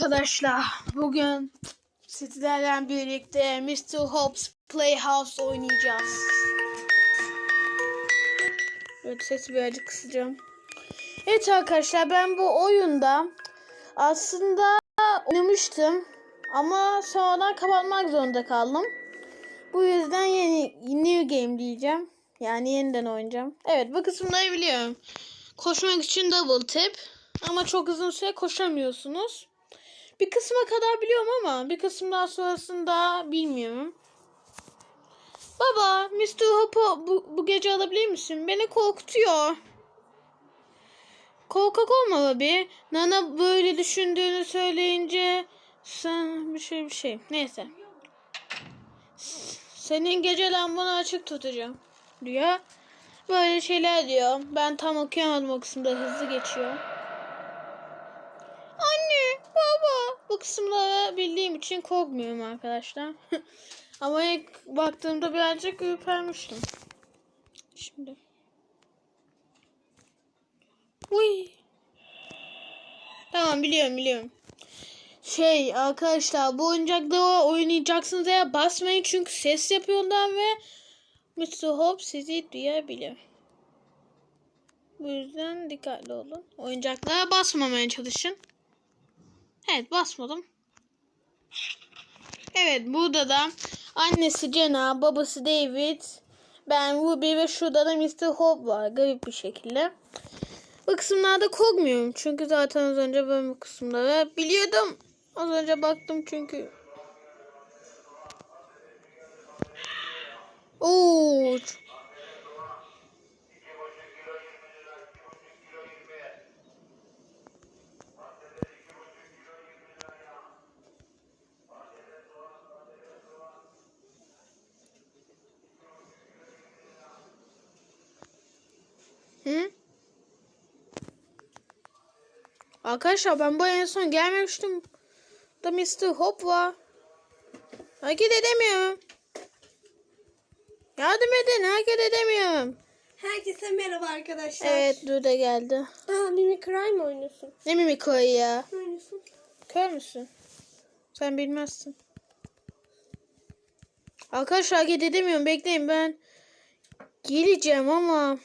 arkadaşlar. Bugün sizlerle birlikte Mr. Hobbs Playhouse oynayacağız. Evet sesi birazcık kısacağım. Evet arkadaşlar ben bu oyunda aslında oynamıştım. Ama sonradan kapatmak zorunda kaldım. Bu yüzden yeni new game diyeceğim. Yani yeniden oynayacağım. Evet bu kısımları biliyorum. Koşmak için double tap. Ama çok uzun süre koşamıyorsunuz. Bir kısma kadar biliyorum ama bir kısım daha sonrasında bilmiyorum. Baba, Mr. Hop'u bu, bu gece alabilir misin? Beni korkutuyor. Korkak olma babi. Nana böyle düşündüğünü söyleyince sen bir şey bir şey. Neyse. Senin gece lambanı açık tutacağım diyor. Böyle şeyler diyor. Ben tam okuyamadım o kısımda hızlı geçiyor. Anne, baba. Bu kısımları bildiğim için korkmuyorum arkadaşlar. Ama ilk baktığımda birazcık ürpermiştim. Şimdi. Uy. Tamam biliyorum biliyorum. Şey arkadaşlar bu oyuncakları oynayacaksınız eğer basmayın çünkü ses yapıyorlar ve Mr. Hope sizi duyabilir. Bu yüzden dikkatli olun. Oyuncaklara basmamaya çalışın. Evet basmadım. Evet burada da annesi Jenna, babası David, ben Ruby ve şurada da Mr. Hope var garip bir şekilde. Bu kısımlarda korkmuyorum çünkü zaten az önce ben bu kısımları biliyordum. Az önce baktım çünkü. Oo. Hı? Arkadaşlar ben bu en son gelmemiştim. Da Mr. Hop var. Hareket edemiyorum. Yardım edin hareket edemiyorum. Herkese merhaba arkadaşlar. Evet dur da geldi. Aa Mimi Crime oynuyorsun. Ne mimikoyu ya? Ne oynuyorsun? Kör müsün? Sen bilmezsin. Arkadaşlar hareket edemiyorum. Bekleyin ben geleceğim ama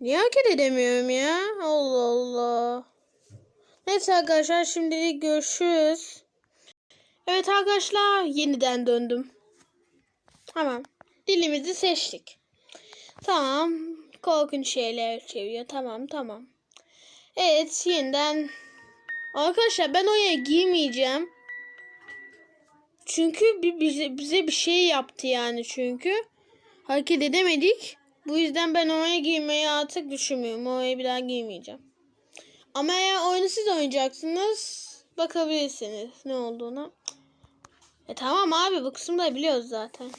niye hareket edemiyorum ya? Allah Allah. Neyse arkadaşlar şimdilik görüşürüz. Evet arkadaşlar yeniden döndüm. Tamam. Dilimizi seçtik. Tamam. Korkunç şeyler çeviriyor. Tamam tamam. Evet yeniden Arkadaşlar ben oraya girmeyeceğim. Çünkü bize, bize bir şey yaptı yani çünkü. Hareket edemedik. Bu yüzden ben oraya girmeyi artık düşünmüyorum. Oraya bir daha girmeyeceğim. Ama eğer oyunu siz oynayacaksınız bakabilirsiniz ne olduğunu. E tamam abi bu kısımda biliyoruz zaten.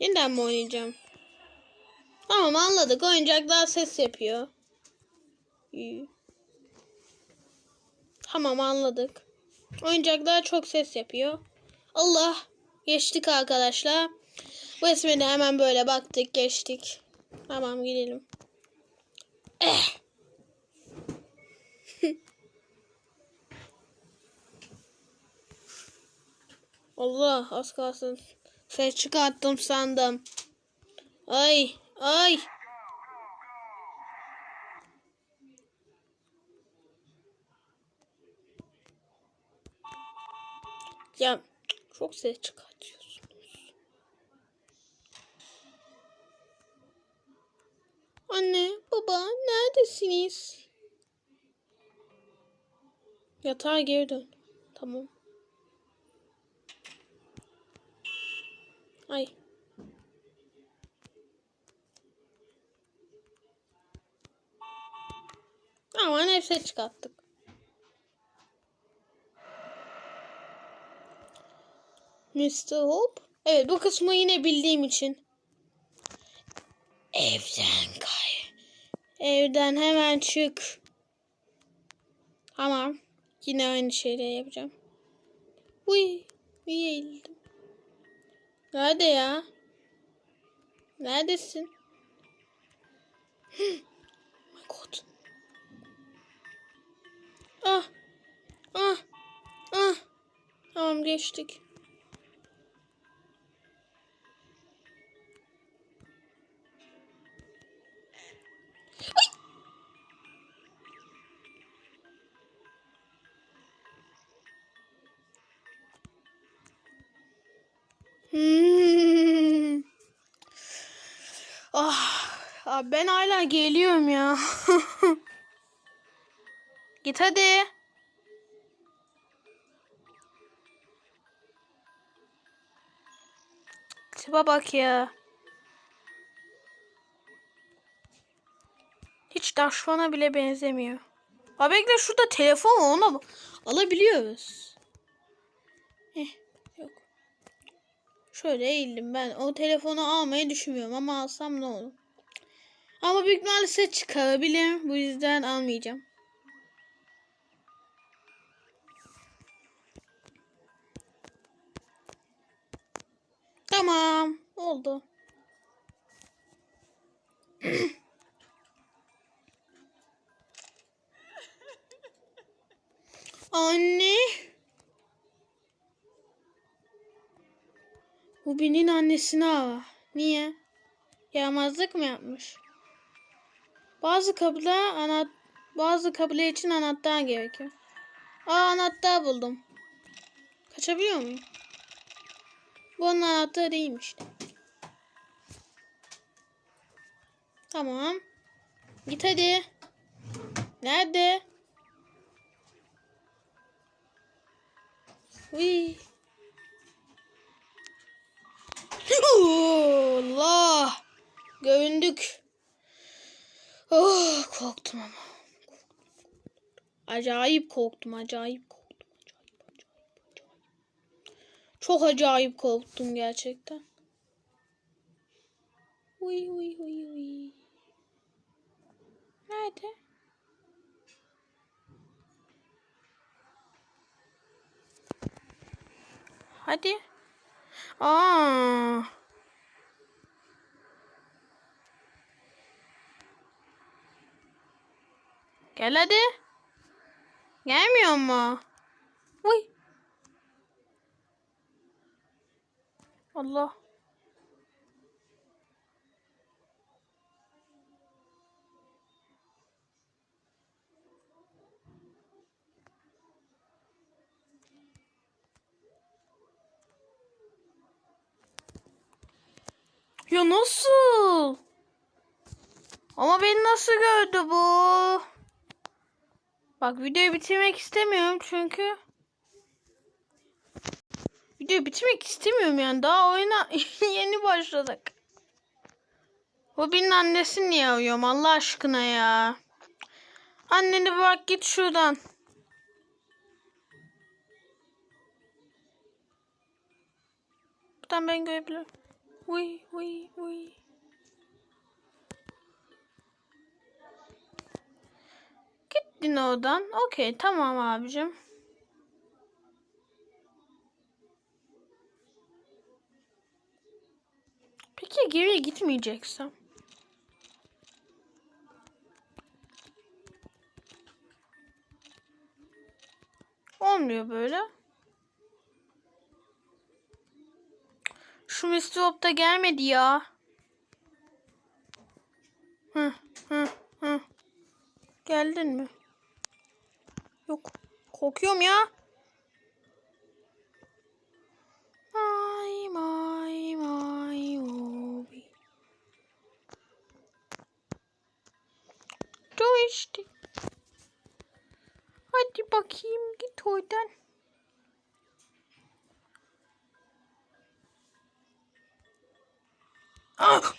Yeniden mi oynayacağım? Tamam anladık. Oyuncaklar ses yapıyor. Tamam anladık. Oyuncaklar çok ses yapıyor. Allah. Geçtik arkadaşlar. Bu de hemen böyle baktık geçtik. Tamam gidelim. Eh. Allah az kalsın. Ses çıkarttım sandım. Ay ay. Ya çok ses çıkartıyorsunuz. Anne, baba neredesiniz? Yatağa geri dön. Tamam. Ay. Aman hep ses çıkarttık. Mr. Hope. Evet bu kısmı yine bildiğim için. Evden kay. Evden hemen çık. Tamam. Yine aynı şeyleri yapacağım. Uy. Eğildim. Nerede ya? Neredesin? oh my god. Ah. Ah. Ah. Tamam geçtik. Git hadi. Tipe bak ya. Hiç Daşvan'a bile benzemiyor. Abi bekle şurada telefon ona alabiliyoruz. Eh, yok. Şöyle eğildim ben. O telefonu almayı düşünmüyorum ama alsam ne olur. Ama büyük ihtimalle ses çıkarabilirim. Bu yüzden almayacağım. Tamam. Oldu. Anne. Bu Bin'in annesine hava. Niye? Yaramazlık mı yapmış? Bazı kapılar anahtar bazı kapılar için anahtar gerekiyor. Aa anahtar buldum. Kaçabiliyor muyum? Bu onun anahtarı değilmiş. Tamam. Git hadi. Nerede? Uy. Allah. Göründük. Oh, korktum ama. Acayip korktum, acayip korktum. Acayip, acayip, acayip. Çok acayip korktum gerçekten. Uy uy uy uy. Nerede? Hadi. Aa. Gel hadi. Gelmiyor mu? Uy. Allah. Ya nasıl? Ama beni nasıl gördü bu? Bak videoyu bitirmek istemiyorum çünkü. Videoyu bitirmek istemiyorum yani. Daha oyuna yeni başladık. Bobby'nin annesini niye arıyorum Allah aşkına ya. Anneni bırak git şuradan. Buradan ben görebilirim. Uy uy uy. Gittin oradan. Okey tamam abicim. Ya geriye gitmeyeceksem? Olmuyor böyle. Şu Mr. Hop da gelmedi ya. Hı hı hı. Geldin mi? Yok. Korkuyorum ya. Ay may may obi. İşte. Hadi bakayım git oradan. Ah!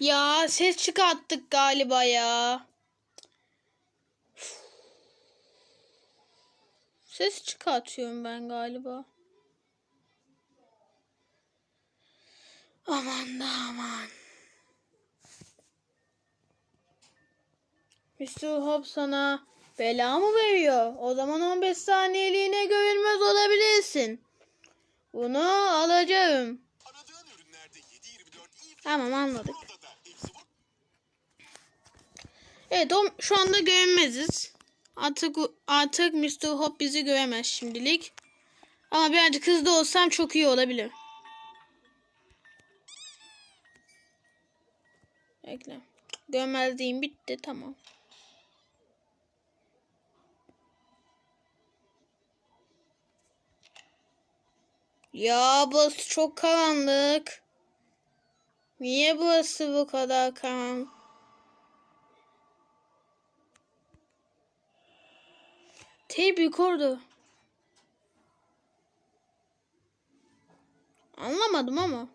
Ya ses çıkarttık galiba ya. Ses çıkartıyorum ben galiba. Mr. Hop sana bela mı veriyor? O zaman 15 saniyeliğine görünmez olabilirsin. Bunu alacağım. Aradığın ürünlerde 7/24 iyi Tamam anladık. Evet o, şu anda görünmeziz. Artık artık Mr. Hop bizi göremez şimdilik. Ama birazcık hızlı olsam çok iyi olabilir. Bekle. Görmezliğim bitti tamam. Ya burası çok karanlık. Niye burası bu kadar karanlık? Tape yukarıda. Anlamadım ama.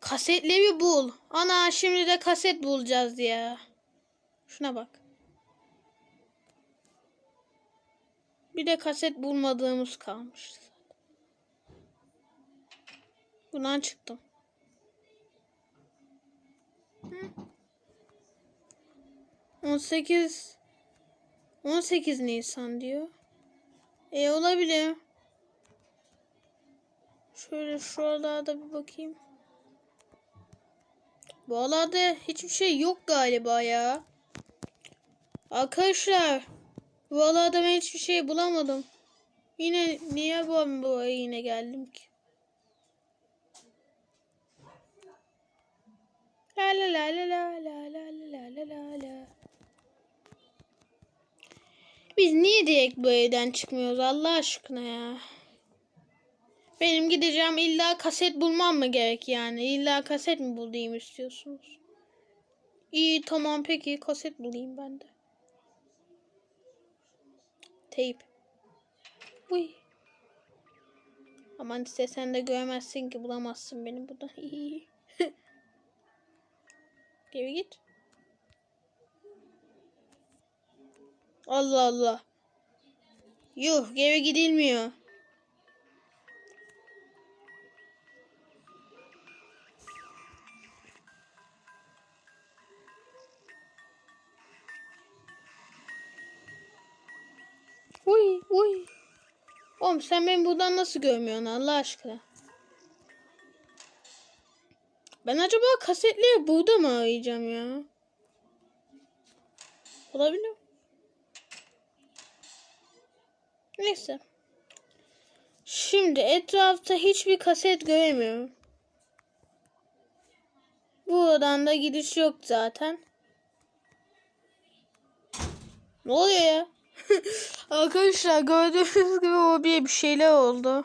Kasetleri bul. Ana şimdi de kaset bulacağız ya. Şuna bak. Bir de kaset bulmadığımız kalmış. Bundan çıktım. Hı. 18 18 Nisan diyor. E olabilir. Şöyle şuralarda bir bakayım. Bu alanda hiçbir şey yok galiba ya. Arkadaşlar. Bu alanda ben hiçbir şey bulamadım. Yine niye bu buraya yine geldim ki? La la la la la la la la la la. Biz niye direkt bu evden çıkmıyoruz Allah aşkına ya? Benim gideceğim illa kaset bulmam mı gerek yani? İlla kaset mi bulayım istiyorsunuz? İyi tamam peki kaset bulayım ben de. Tape. Uy. Aman istesen de göremezsin ki bulamazsın beni burada. Geri git. Allah Allah. Yuh geri gidilmiyor. Uy uy. Oğlum sen beni buradan nasıl görmüyorsun Allah aşkına? Ben acaba kasetleri burada mı arayacağım ya? Olabilir. Neyse. Şimdi etrafta hiçbir kaset göremiyorum. Buradan da gidiş yok zaten. Ne oluyor ya? Arkadaşlar gördüğünüz gibi o bir şeyler oldu.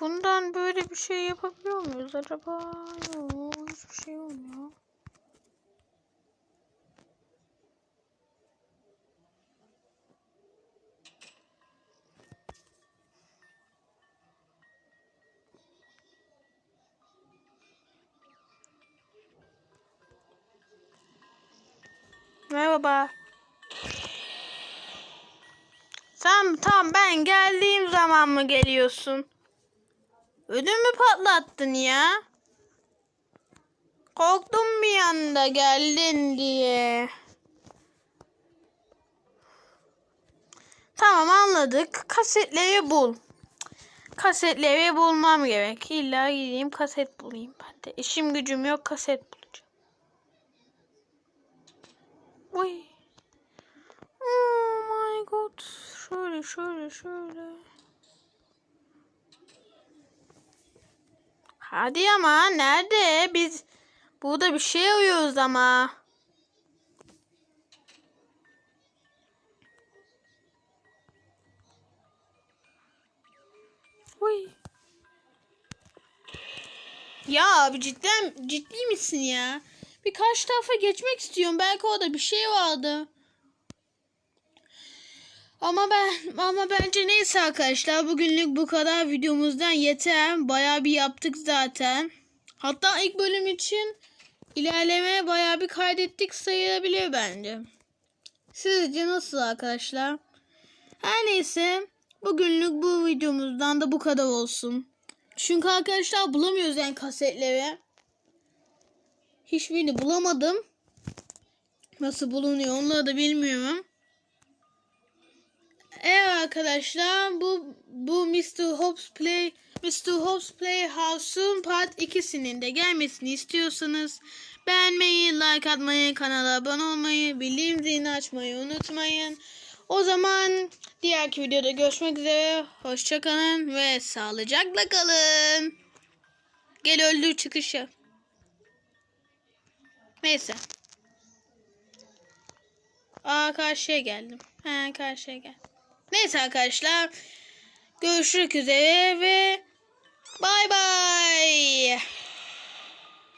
bundan böyle bir şey yapabiliyor muyuz acaba? Yok hiçbir şey olmuyor. Merhaba. Sen tam ben geldiğim zaman mı geliyorsun? Ödümü patlattın ya. Korktum bir anda geldin diye. Tamam anladık. Kasetleri bul. Kasetleri bulmam gerek. İlla gideyim kaset bulayım ben de. İşim gücüm yok kaset bulacağım. Uy. Oh my god. Şöyle şöyle şöyle. Hadi ama nerede? Biz burada bir şey arıyoruz ama. Uy. Ya abi cidden ciddi misin ya? Bir karşı tarafa geçmek istiyorum. Belki orada bir şey vardı. Ama ben ama bence neyse arkadaşlar bugünlük bu kadar videomuzdan yeter. Bayağı bir yaptık zaten. Hatta ilk bölüm için ilerleme bayağı bir kaydettik sayılabilir bence. Sizce nasıl arkadaşlar? Her neyse bugünlük bu videomuzdan da bu kadar olsun. Çünkü arkadaşlar bulamıyoruz yani kasetleri. Hiçbirini bulamadım. Nasıl bulunuyor onları da bilmiyorum. Evet arkadaşlar bu bu Mr. Hobbs Play Mr. Hobbs Playhouse'un part 2'sinin de gelmesini istiyorsanız beğenmeyi, like atmayı, kanala abone olmayı, bildirim zilini açmayı unutmayın. O zaman diğerki videoda görüşmek üzere. Hoşçakalın ve sağlıcakla kalın. Gel öldür çıkışı. Neyse. Aa karşıya geldim. He karşıya gel. Neyse arkadaşlar. Görüşmek üzere ve bay bay.